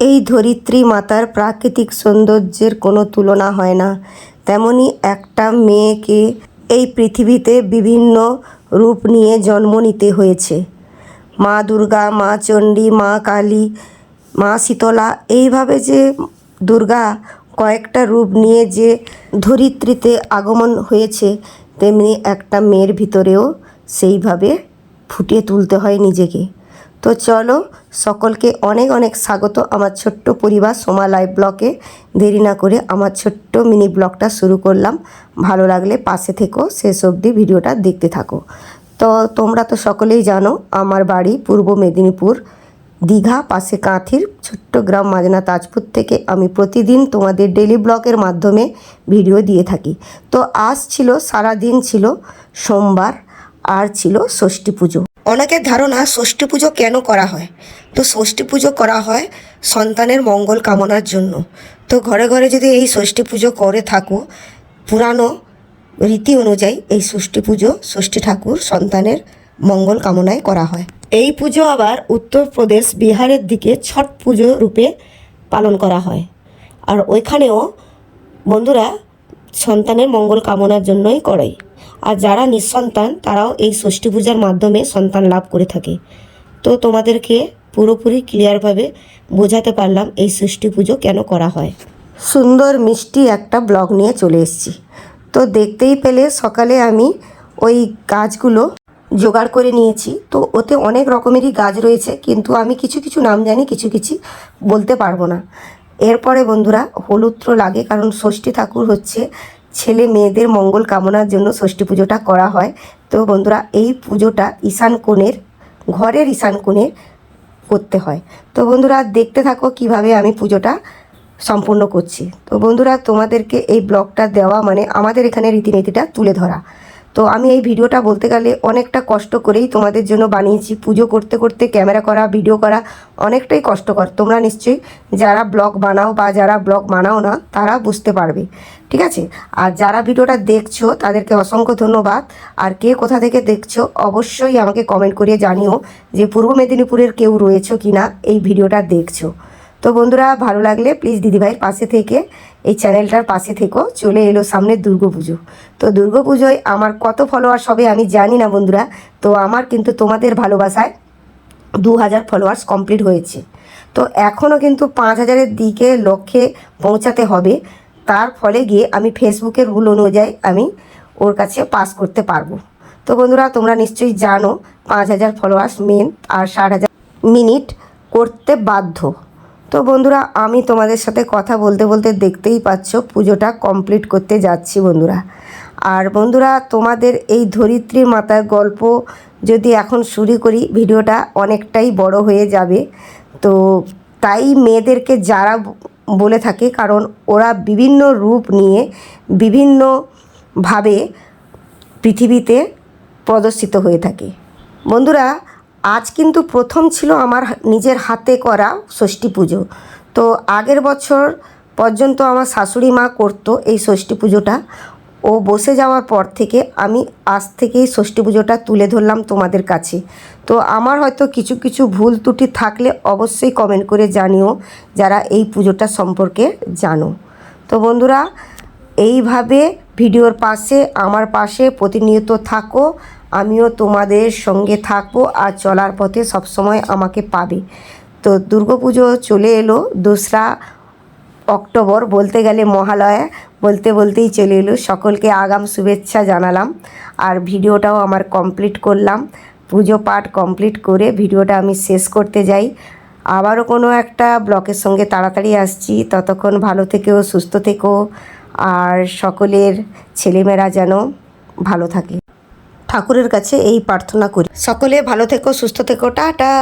এই ধরিত্রী মাতার প্রাকৃতিক সৌন্দর্যের কোনো তুলনা হয় না। তেমনি একটা মেয়েকে এই পৃথিবীতে বিভিন্ন রূপ নিয়ে জন্ম নিতে হয়েছে। মা দুর্গা, মা চণ্ডী, মা কালী, মা শীতলা, এইভাবে যে দুর্গা কয়েকটা রূপ নিয়ে যে ধরিত্রীতে আগমন হয়েছে, তেমনি একটা মেয়ের ভিতরেও সেইভাবে ফুটিয়ে তুলতে হয় নিজেকে। তো চলো সকলকে অনেক অনেক স্বাগত আমার ছোট্ট পরিবার সোমা লাইভ ব্লকে। দেরি না করে আমার ছোট্ট মিনি ব্লগটা শুরু করলাম। ভালো লাগলে পাশে থেকো, শেষ অবধি ভিডিওটা দেখতে থাকো। তো তোমরা তো সকলেই জানো, আমার বাড়ি পূর্ব মেদিনীপুর। দীঘা, পাশে কাঁথির, ছোট্ট গ্রাম মাজনা তাজপুর থেকে আমি প্রতিদিন তোমাদের ডেলি ব্লগের মাধ্যমে ভিডিও দিয়ে থাকি। তো আজ ছিল সারা দিন ছিল সোমবার, আর ছিল ষষ্ঠী পুজো। অনেকের ধারণা ষষ্ঠী পুজো কেন করা হয়? তো ষষ্ঠী পুজো করা হয় সন্তানের মঙ্গল কামনার জন্য। তো ঘরে ঘরে যদি এই ষষ্ঠী পুজো করে থাকো, পুরানো রীতি অনুযায়ী এই ষষ্ঠী পুজো ষষ্ঠী ঠাকুর সন্তানের মঙ্গল কামনায় করা হয়। এই পুজো আবার উত্তরপ্রদেশ বিহারের দিকে ছট পুজো রূপে পালন করা হয়। আর ওইখানেও বন্ধুরা সন্তানের মঙ্গল কামনার জন্যই করে আর যারা নিঃসন্তান, তারাও এই ষষ্ঠী পূজার মাধ্যমে সন্তান লাভ করে থাকে। তো তোমাদেরকে পুরোপুরি ক্লিয়ারভাবে বোঝাতে পারলাম এই ষষ্ঠী পুজো কেন করা হয়। সুন্দর মিষ্টি একটা ব্লগ নিয়ে চলে এসেছি। তো দেখতেই পেলে সকালে আমি ওই গাছগুলো জোগাড় করে নিয়েছি। তো ওতে অনেক রকমেরই গাছ রয়েছে, কিন্তু আমি কিছু কিছু নাম জানি, কিছু কিছু বলতে পারব না। এরপরে বন্ধুরা হলুদ্র লাগে, কারণ ষষ্ঠী ঠাকুর হচ্ছে ছেলে মেয়েদের মঙ্গল কামনার জন্য ষষ্ঠী পুজোটা করা হয়। তো বন্ধুরা, এই পুজোটা ঈশান কোণের, ঘরের ঈশান কোণে করতে হয়। তো বন্ধুরা, দেখতে থাকো কীভাবে আমি পুজোটা সম্পূর্ণ করছি। তো বন্ধুরা, তোমাদেরকে এই ব্লগটা দেওয়া মানে আমাদের এখানে রীতিনীতিটা তুলে ধরা। তো আমি এই ভিডিওটা বলতে গেলে অনেকটা কষ্ট করেই তোমাদের জন্য বানিয়েছি। পুজো করতে করতে ক্যামেরা করা, ভিডিও করা অনেকটাই কষ্টকর। তোমরা নিশ্চয়ই যারা ব্লগ বানাও বা যারা ব্লগ বানাও না, তারা বুঝতে পারবে। ঠিক আছে? আর যারা ভিডিওটা দেখছ, তাদেরকে অসংখ্য ধন্যবাদ। আর কে কোথা থেকে দেখছ, অবশ্যই আমাকে কমেন্ট করিয়ে জানিও যে পূর্ব মেদিনীপুরের কেউ রয়েছো কি না এই ভিডিওটা দেখছ। তো বন্ধুরা, ভালো লাগলে প্লিজ দিদিভাইয়ের পাশে থেকে এই চ্যানেলটার পাশে থেকো চলে এলো সামনে দুর্গাপুজো তো দুর্গাপুজোয় আমার কত ফলোয়ার্স হবে আমি জানি না বন্ধুরা, তো আমার কিন্তু তোমাদের ভালোবাসায় দু হাজার ফলোয়ার্স কমপ্লিট হয়েছে। তো এখনও কিন্তু পাঁচ হাজারের দিকে লক্ষ্যে পৌঁছাতে হবে। তার ফলে গিয়ে আমি ফেসবুকের রুল অনুযায়ী আমি ওর কাছে পাস করতে পারব। তো বন্ধুরা, তোমরা নিশ্চয়ই জানো, পাঁচ হাজার ফলোয়ার্স মেন আর ষাট হাজার মিনিট করতে বাধ্য। তো বন্ধুরা, আমি তোমাদের সাথে কথা বলতে বলতে দেখতেই পাচ্ছ, পুজোটা কমপ্লিট করতে যাচ্ছি বন্ধুরা। আর বন্ধুরা, তোমাদের এই ধরিত্রী মাতার গল্প যদি এখন শুরু করি, ভিডিওটা অনেকটাই বড় হয়ে যাবে। তো তাই মেয়েদেরকে যারা বলে থাকে, কারণ ওরা বিভিন্ন রূপ নিয়ে বিভিন্নভাবে পৃথিবীতে প্রদর্শিত হয়ে থাকে। বন্ধুরা আজ কিন্তু প্রথম ছিল আমার নিজের হাতে করা ষষ্ঠী পুজো। তো আগের বছর পর্যন্ত আমার শাশুড়ি মা করতো এই ষষ্ঠী পুজোটা। ও বসে যাওয়ার পর থেকে আমি আজ থেকেই ষষ্ঠী পুজোটা তুলে ধরলাম তোমাদের কাছে। তো আমার হয়তো কিছু কিছু ভুল ত্রুটি থাকলে অবশ্যই কমেন্ট করে জানিও, যারা এই পুজোটা সম্পর্কে জানো। তো বন্ধুরা, এইভাবে ভিডিওর পাশে, আমার পাশে প্রতিনিয়ত থাকো। আমিও তোমাদের সঙ্গে থাকব আর চলার পথে সবসময় আমাকে পাবে। তো দুর্গাপুজো চলে এলো, দোসরা অক্টোবর বলতে গেলে মহালয়া, বলতে বলতেই চলে এলো। সকলকে আগাম শুভেচ্ছা জানালাম আর ভিডিওটাও আমার কমপ্লিট করলাম। পুজো পাঠ কমপ্লিট করে ভিডিওটা আমি শেষ করতে যাই। আবারও কোনো একটা ব্লকের সঙ্গে তাড়াতাড়ি আসছি। ততক্ষণ ভালো থেকেও, সুস্থ থেকো আর সকলের ছেলেমেয়েরা যেন ভালো থাকে। ঠাকুরের কাছে এই প্রার্থনা করি। সকলে ভালো থেকো সুস্থ থেকো টাটা।